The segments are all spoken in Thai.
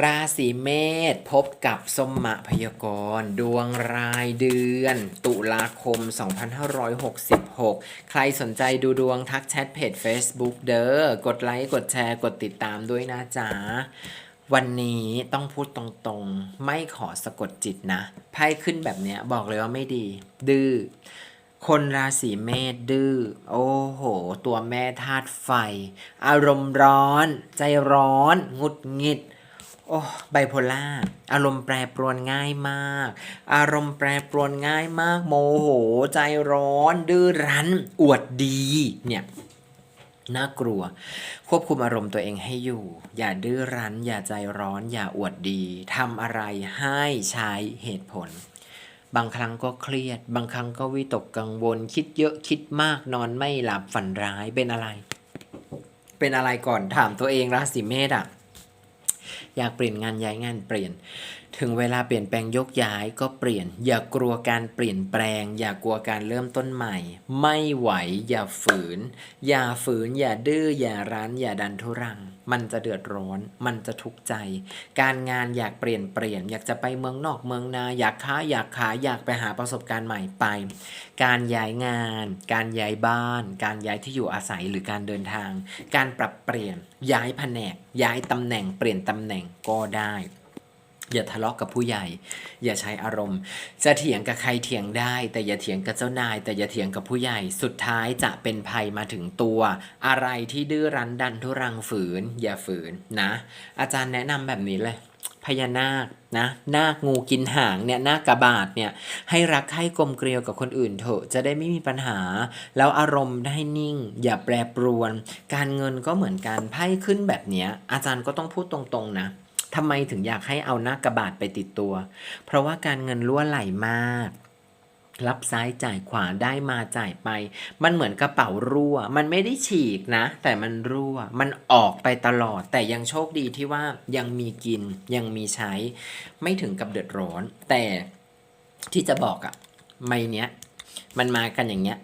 ราศีเมษพบกับสมมะพยากรณ์ดวงรายเดือน ตุลาคม 2566 ใครสนใจดูดวงทักแชทเพจ Facebook เด้อกดไลค์ กดแชร์ กดติดตามด้วยนะจ๊ะ วันนี้ต้องพูดตรงๆ ไม่ขอสะกดจิตนะ ไพ่ขึ้นแบบเนี้ยบอกเลยว่าไม่ดี ดื้อคนราศีเมษดื้อ โอ้โห ตัวแม่ธาตุไฟ อารมณ์ร้อน ใจร้อน งุดหงิด โอ้ไบโพล่าอารมณ์แปรปรวนง่ายมาก อารมณ์แปรปรวนง่ายมาก โมโห ใจร้อน ดื้อรั้น อวดดี เนี่ยน่ากลัว ควบคุมอารมณ์ตัวเองให้อยู่ อย่าดื้อรั้น อย่าใจร้อน อย่าอวดดีทำอะไรให้ใช้เหตุผล บางครั้งก็เครียด บางครั้งก็วิตกกังวล คิดเยอะคิดมากนอนไม่หลับฝันร้ายเป็นอะไร เป็นอะไรก่อนถามตัวเองราศีเมษอะ อยากเปลี่ยนงานย้ายงานเปลี่ยน ถึงเวลาเปลี่ยนแปลงยกย้ายก็เปลี่ยน อย่ากลัวการเปลี่ยนแปลง อย่ากลัวการเริ่มต้นใหม่ ไม่ไหว อย่าฝืน อย่าฝืน อย่าดื้ออย่ารั้น อย่าดันทุรัง มันจะเดือดร้อน มันจะทุกข์ใจ การงานอยากเปลี่ยนเปลี่ยน อยากจะไปเมืองนอกเมืองนาอยากค้าอยากขายอยากไปหาประสบการณ์ใหม่ไป การย้ายงาน การย้ายบ้าน การย้ายที่อยู่อาศัยหรือการเดินทาง การปรับเปลี่ยนย้ายแผนก ย้ายตำแหน่งเปลี่ยนตำแหน่งก็ได้ อย่าทะเลาะกับผู้ใหญ่ อย่าใช้อารมณ์ จะเถียงกับใครเถียงได้ แต่อย่าเถียงกับเจ้านาย แต่อย่าเถียงกับผู้ใหญ่ สุดท้ายจะเป็นภัยมาถึงตัว อะไรที่ดื้อรั้นดันทุรังฝืน อย่าฝืนนะ อาจารย์แนะนำแบบนี้เลยพญานาคนะนาคงูกินหางเนี่ยนาคกระบาดเนี่ยให้รักให้กลมเกลียวกับคนอื่นเถอะจะได้ไม่มีปัญหา แล้วอารมณ์ได้นิ่ง อย่าแปรปรวน การเงินก็เหมือนกันไพ่ขึ้นแบบเนี้ยอาจารย์ก็ต้องพูดตรงๆนะ ทำไมถึงอยากให้เอาหน้ากระบาดไปติดตัว เพราะว่าการเงินรั่วไหลมาก รับซ้ายจ่ายขวาได้มาจ่ายไป มันเหมือนกระเป๋ารั่ว มันไม่ได้ฉีกนะ แต่มันรั่ว มันออกไปตลอด แต่ยังโชคดีที่ว่ายังมีกินยังมีใช้ ไม่ถึงกับเดือดร้อน แต่ที่จะบอกอะไม่เนี้ยมันมากันอย่างเงี้ย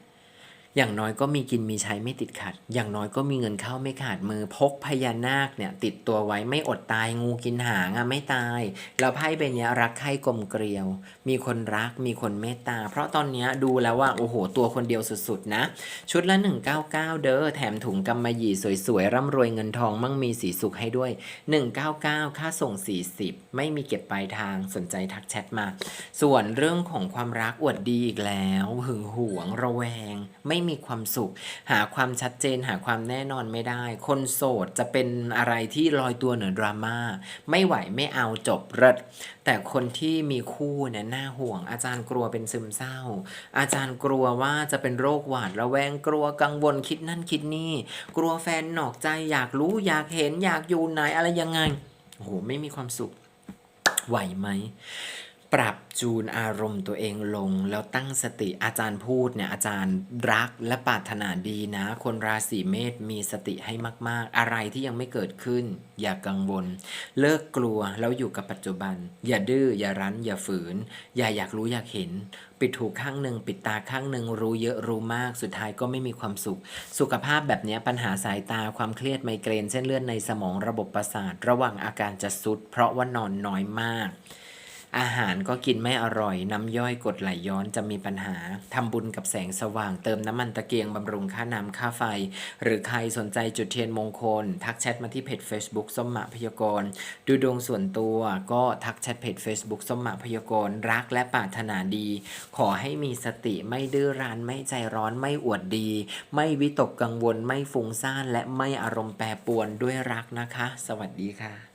อย่างน้อยก็มีกินมีใช้ไม่ติดขัด อย่างน้อยก็มีเงินเข้าไม่ขาดมือพกพญานาคเนี่ยติดตัวไว้ไม่อดตายงูกินหางอะไม่ตาย แล้วไพ่ใบเนี้ยรักใคร่กลมเกลียว มีคนรักมีคนเมตตา เพราะตอนเนี้ยดูแล้วว่าโอ้โหตัวคนเดียวสุดๆนะ ชุดละ 199 เด้อแถมถุงกำมะหยี่สวยๆ ร่ำรวยเงินทองมั่งมีสีสุขให้ด้วย 199 ค่าส่ง 40 ไม่มีเก็บปลายทางสนใจทักแชทมา ส่วนเรื่องของความรักอวดดีอีกแล้ว หึงหวงระแวงไม่มีความสุข หาความชัดเจน หาความแน่นอนไม่ได้ คนโสดจะเป็นอะไรที่ลอยตัวเหนือดราม่าไม่ไหวไม่เอาจบเริดแต่คนที่มีคู่เนี่ยน่าห่วง อาจารย์กลัวเป็นซึมเศร้า อาจารย์กลัวว่าจะเป็นโรคหวาดระแวงกลัวกังวลคิดนั่นคิดนี่ กลัวแฟนหนอกใจอยากรู้อยากเห็นอยากอยู่ไหนอะไรยังไงโอ้โหไม่มีความสุขไหวไหม ปรับจูนอารมณ์ตัวเองลง แล้วตั้งสติอาจารย์พูดเนี่ยอาจารย์รักและปรารถนาดีนะ คนราศีเมษมีสติให้มาก ๆ อะไรที่ยังไม่เกิดขึ้น อย่ากังวล เลิกกลัวแล้วอยู่กับปัจจุบัน อย่าดื้ออย่ารั้น อย่าฝืน อย่าอยากรู้อยากเห็น ปิดหูข้างหนึ่งปิดตาข้างหนึ่งรู้เยอะรู้มากสุดท้ายก็ไม่มีความสุข สุขภาพแบบนี้ปัญหาสายตาความเครียดไมเกรนเส้นเลือดในสมองระบบประสาท ระหว่างอาการจะสุดเพราะว่านอนน้อยมาก อาหารก็กินไม่อร่อย น้ำย่อยกดไหลย้อนจะมีปัญหาทำบุญกับแสงสว่างเติมน้ำมันตะเกียงบำรุงค่าน้ำค่าไฟ หรือใครสนใจจุดเทียนมงคล ทักแชทมาที่เพจ Facebook ส้มหมะพยากรณ์ดูดวงส่วนตัวก็ทักแชทเพจ Facebook ส้มหมะพยากรณ์รักและปรารถนาดี ขอให้มีสติไม่ดื้อรั้นไม่ใจร้อนไม่อวดดี ไม่วิตกกังวลไม่ฟุ้งซ่านและไม่อารมณ์แปรปรวนด้วยรักนะคะ สวัสดีค่ะ